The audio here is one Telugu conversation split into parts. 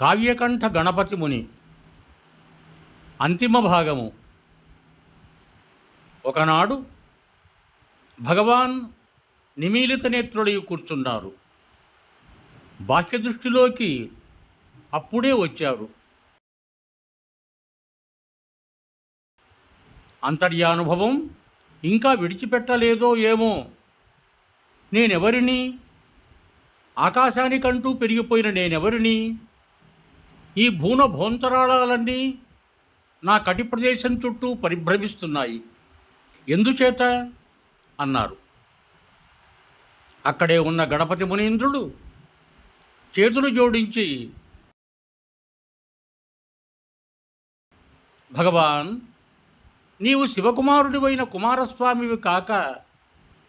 కావ్యకంఠ గణపతి ముని. అంతిమ భాగము. ఒకనాడు భగవాన్ నిమీలిత నేత్రుడై కూర్చున్నారు. బాహ్య దృష్టిలోకి అప్పుడే వచ్చారు. అంతర్యానుభవం ఇంకా విడిచిపెట్టలేదో ఏమో. నేనెవరిని? ఆకాశానికంటూ పెరిగిపోయిన నేనెవరిని? ఈ భూన భోంతరాళాలన్నీ నా కటి ప్రదేశం చుట్టూ పరిభ్రమిస్తున్నాయి. ఎందుచేత? అన్నారు. అక్కడే ఉన్న గణపతి మునీంద్రుడు చేతులు జోడించి భగవాన్ నీవు శివకుమారుడివైన కుమారస్వామివి కాక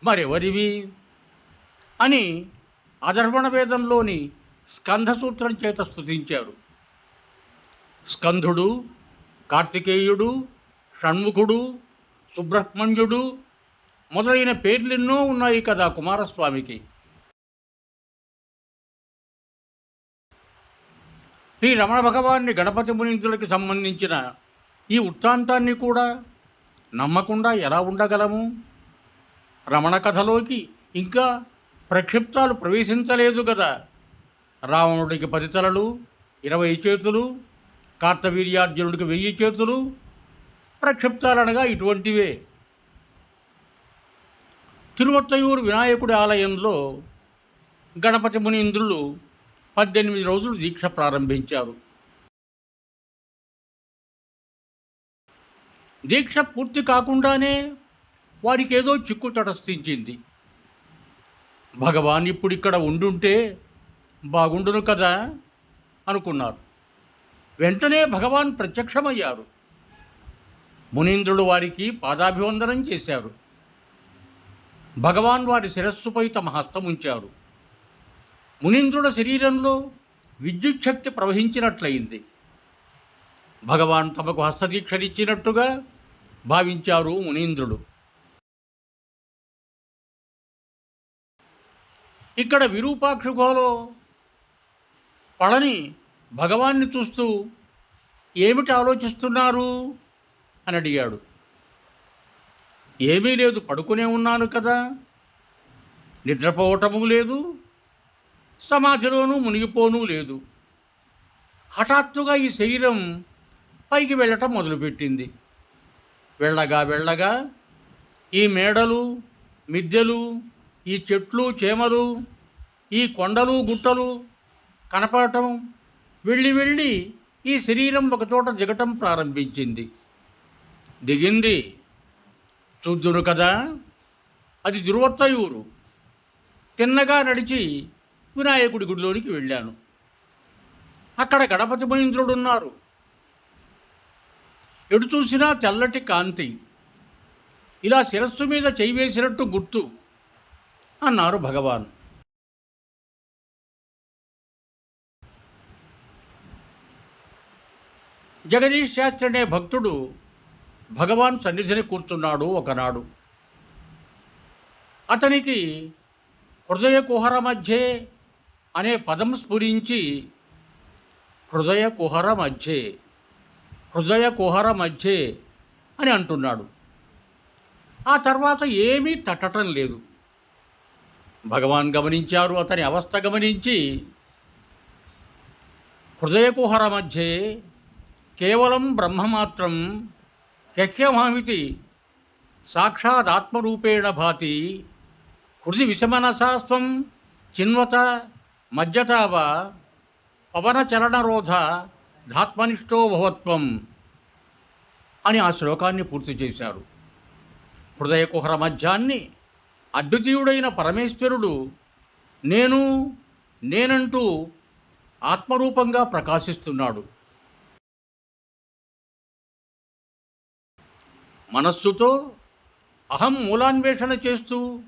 మరెవరివి? అని అధర్వణ వేదంలోని స్కంధసూత్రం చేత స్థుతించారు స్కంధుడు కార్తికేయుడు షణ్ముఖుడు సుబ్రహ్మణ్యుడు మొదలైన పేర్లెన్నో ఉన్నాయి కదా కుమారస్వామికి. శ్రీ రమణ భగవాన్ని గణపతి మునిందులకి సంబంధించిన ఈ వృత్తాంతాన్ని కూడా నమ్మకుండా ఎలా ఉండగలము? రమణ కథలోకి ఇంకా ప్రక్షిప్తాలు ప్రవేశించలేదు కదా. రావణుడికి పది తలలు ఇరవై చేతులు కార్తవీర్యార్జునుడికి వెయ్యి చేతులు ప్రక్షిప్తాలనగా ఇటువంటివే. తిరువత్తయూరు వినాయకుడి ఆలయంలో గణపతి ముని ఇంద్రులు పద్దెనిమిది రోజులు దీక్ష ప్రారంభించారు. దీక్ష పూర్తి కాకుండానే వారికి ఏదో చిక్కు తటస్థించింది. భగవాన్ ఇప్పుడు ఇక్కడ ఉండుంటే బాగుండును కదా అనుకున్నారు. వెంటనే భగవాన్ ప్రత్యక్షమయ్యారు. మునీంద్రుడు వారికి పాదాభివందనం చేశారు. భగవాన్ వారి శిరస్సుపై తమ హస్తం ఉంచారు. మునీంద్రుల శరీరంలో విద్యుత్ శక్తి ప్రవహించినట్లయింది. భగవాన్ తమకు హస్తదీక్షనిచ్చినట్టుగా భావించారు మునీంద్రుడు. ఇక్కడ విరూపాక్ష గుహలో పళని భగవాన్ని చూస్తూ ఏమిటి ఆలోచిస్తున్నారు అని అడిగాడు. ఏమీ లేదు పడుకునే ఉన్నాను కదా. నిద్రపోవటము లేదు. సమాధిలోనూ మునిగిపోనూ లేదు. హఠాత్తుగా ఈ శరీరం పైకి వెళ్ళటం మొదలుపెట్టింది. వెళ్ళగా వెళ్ళగా ఈ మేడలు మిద్దెలు ఈ చెట్లు చేమలు ఈ కొండలు గుట్టలు కనపడటం వెళ్ళి వెళ్ళి ఈ శరీరం ఒకచోట దిగటం ప్రారంభించింది. దిగింది. చూద్దురు కదా అది ఊరు తిన్నగా నడిచి వినాయకుడి గుడిలోనికి వెళ్ళాను. అక్కడ గణపతి మహేంద్రుడున్నారు. ఎటు చూసినా తెల్లటి కాంతి. ఇలా శిరస్సు మీద చేయి వేసినట్టు గుర్తు అన్నారు భగవాన్. జగదీష్ శాస్త్రి అనే భక్తుడు భగవాన్ సన్నిధిని కూర్చున్నాడు ఒకనాడు. అతనికి హృదయ కుహర మధ్యే అనే పదం స్ఫురించి హృదయ కుహర మధ్యే హృదయ కుహర మధ్యే అని అంటున్నాడు. ఆ తర్వాత ఏమీ తట్టడం లేదు. భగవాన్ గమనించారు అతని అవస్థ గమనించి హృదయ కుహర మధ్యే కేవలం బ్రహ్మమాత్రం హ్యహ్యమామితి సాక్షాదాత్మరూపేణ భాతి హృది విషమనసాస్వం చిన్వత మజ్జతావ పవనచలనరోధ ధాత్మనిష్టో భవత్వం అని ఆ శ్లోకాన్ని పూర్తి చేశారు. హృదయ కుహర మధ్యాన్ని అద్వితీయుడైన పరమేశ్వరుడు నేను నేనంటూ ఆత్మరూపంగా ప్రకాశిస్తున్నాడు. మనస్సుతో అహం మూలాన్వేషణ చేస్తూ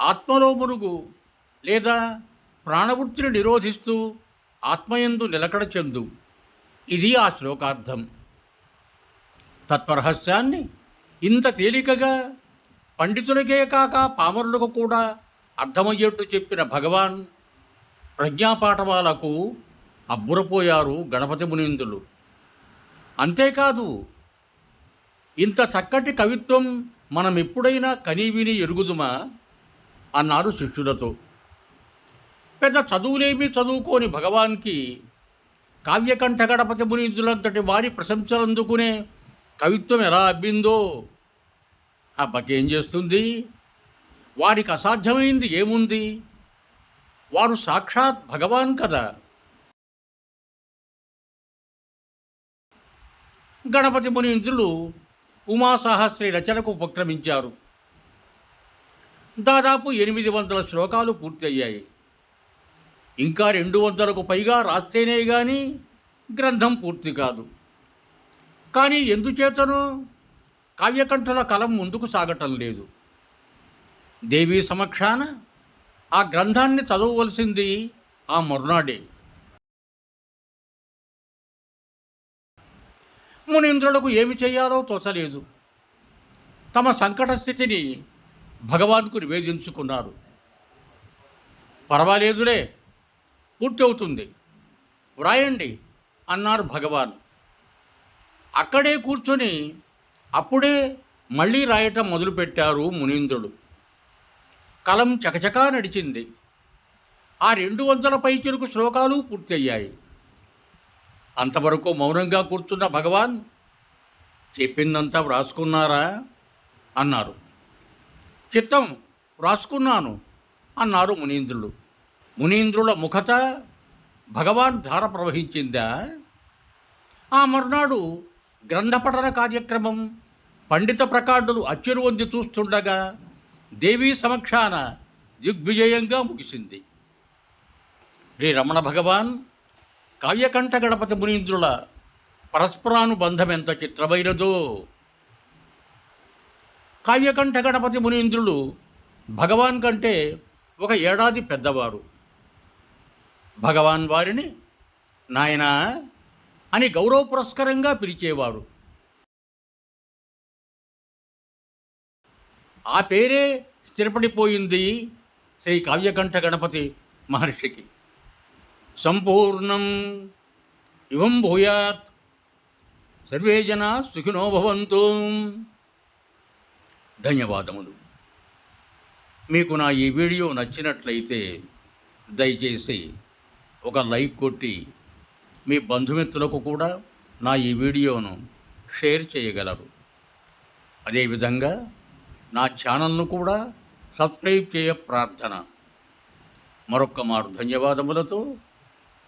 ఆత్మలో మురుగు లేదా ప్రాణవృత్తిని నిరోధిస్తూ ఆత్మయందు నిలకడ చెందు. ఇది ఆ శ్లోకార్థం. తత్వరహస్యాన్ని ఇంత తేలికగా పండితులకే కాక పామరులకు కూడా అర్థమయ్యేట్టు చెప్పిన భగవాన్ ప్రజ్ఞాపాఠవాలకు అబ్బురపోయారు గణపతి మునిందులు అంతేకాదు ఇంత చక్కటి కవిత్వం మనం ఎప్పుడైనా కనీవిని ఎరుగుదుమా? అన్నారు శిష్యులతో. పెద్ద చదువులేమి చదువుకోని భగవాన్కి కావ్యకంఠ గణపతి మునీందులంతటి వారి ప్రశంసలు అందుకునే కవిత్వం ఎలా అబ్బిందో? అబ్బకేం చేస్తుంది? వారికి అసాధ్యమైంది ఏముంది? వారు సాక్షాత్ భగవాన్ కదా. గణపతి మునీంద్రులు ఉమాసాహస్రి రచనకు ఉపక్రమించారు. దాదాపు ఎనిమిది వందల శ్లోకాలు పూర్తయ్యాయి. ఇంకా రెండు వందలకు పైగా రాస్తేనే కానీ గ్రంథం పూర్తి కాదు. కానీ ఎందుచేతనో కావ్యకంఠల కలం ముందుకు సాగటం లేదు. దేవి సమక్షాన ఆ గ్రంథాన్ని చదవవలసింది ఆ మరునాడే. మునీంద్రులకు ఏమి చేయాలో తోచలేదు. తమ సంకట స్థితిని భగవాన్కు నివేదించుకున్నారు. పర్వాలేదులే పూర్తవుతుంది. వ్రాయండి అన్నారు భగవాన్. అక్కడే కూర్చొని అప్పుడే మళ్ళీ రాయటం మొదలుపెట్టారు మునీంద్రుడు కలం చకచకా నడిచింది. ఆ రెండు వందల పైచిలకు శ్లోకాలు పూర్తయ్యాయి. అంతవరకు మౌనంగా కూర్చున్న భగవాన్ చెప్పిందంతా వ్రాసుకున్నారా? అన్నారు. చిత్తం వ్రాసుకున్నాను అన్నారు మునీంద్రుడు మునీంద్రుల ముఖత భగవాన్ ధార ప్రవహించిందా? ఆ మర్నాడు గ్రంథపఠన కార్యక్రమం పండిత ప్రకాండులు అచ్చురువంది చూస్తుండగా దేవీ సమక్షాన దిగ్విజయంగా ముగిసింది. శ్రీ రమణ భగవాన్ కావ్యకంఠ గణపతి మునీంద్రుల పరస్పరానుబంధం ఎంత చిత్రమైనదో. కావ్యకంఠ గణపతి మునీంద్రులు భగవాన్ కంటే ఒక ఏడాది పెద్దవారు. భగవాన్ వారిని నాయనా అని గౌరవ పురస్కరంగా పిలిచేవారు. ఆ పేరే స్థిరపడిపోయింది శ్రీ కావ్యకంఠ గణపతి మహర్షికి. సంపూర్ణం. ఇవం భూయాత్. సర్వే జనా సుఖినో భవంతు. ధన్యవాదములు. మీకు నా ఈ వీడియో నచ్చినట్లయితే దయచేసి ఒక లైక్ కొట్టి మీ బంధుమిత్రులకు కూడా నా ఈ వీడియోను షేర్ చేయగలరు. అదేవిధంగా నా ఛానల్ను కూడా సబ్స్క్రైబ్ చేయ ప్రార్థన. మరొక్క మారు ధన్యవాదములతో